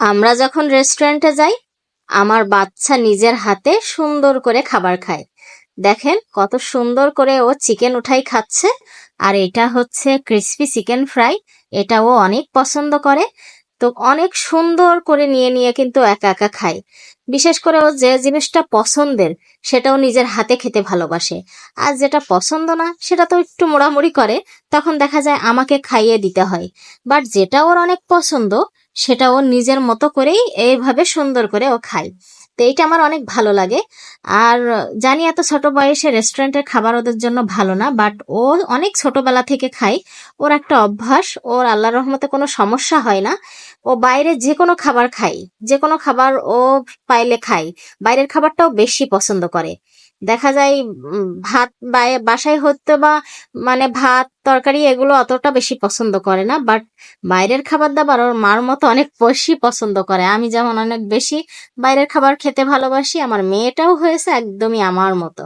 আমরা যখন রেস্টুরেন্টে যাই, আমার বাচ্চা নিজের হাতে সুন্দর করে খাবার খায়। দেখেন কত সুন্দর করে ও চিকেন উঠাই খাচ্ছে, আর এটা হচ্ছে ক্রিসপি চিকেন ফ্রাই এটা ও অনেক পছন্দ করে। তো অনেক সুন্দর করে নিয়ে নিয়ে কিন্তু একা একা খায়। বিশেষ করে ও যে জিনিসটা পছন্দের, সেটাও নিজের হাতে খেতে ভালোবাসে। আর যেটা পছন্দ না, সেটা তো একটু মোড়ামুড়ি করে, তখন দেখা যায় আমাকে খাইয়ে দিতে হয়। বাট যেটা ওর অনেক পছন্দ সেটা ও নিজের মতো করেই এইভাবে সুন্দর করে ও খায়। তো এইটা আমার অনেক ভালো লাগে। আর জানি এত ছোট বয়সে রেস্টুরেন্টের খাবার ওদের জন্য ভালো না, বাট ও অনেক ছোটবেলা থেকে খায়। ওর একটা অভ্যাস, ওর আল্লাহ রহমতে কোনো সমস্যা হয় না। ও বাইরে যে কোনো খাবার খায়। যে কোনো খাবার ও পাইলে খায়। বাইরের খাবারটাও বেশি পছন্দ করে। দেখা যায় ভাত বাসায় হতো বা মানে ভাত, তরকারি এগুলো অতটা বেশি পছন্দ করে না বাট বাইরের খাবার দাবার ওর মার মতো অনেক বেশি পছন্দ করে। আমি যেমন অনেক বেশি বাইরের খাবার খেতে ভালোবাসি, আমার মেয়েটাও হয়েছে একদমই আমার মতো।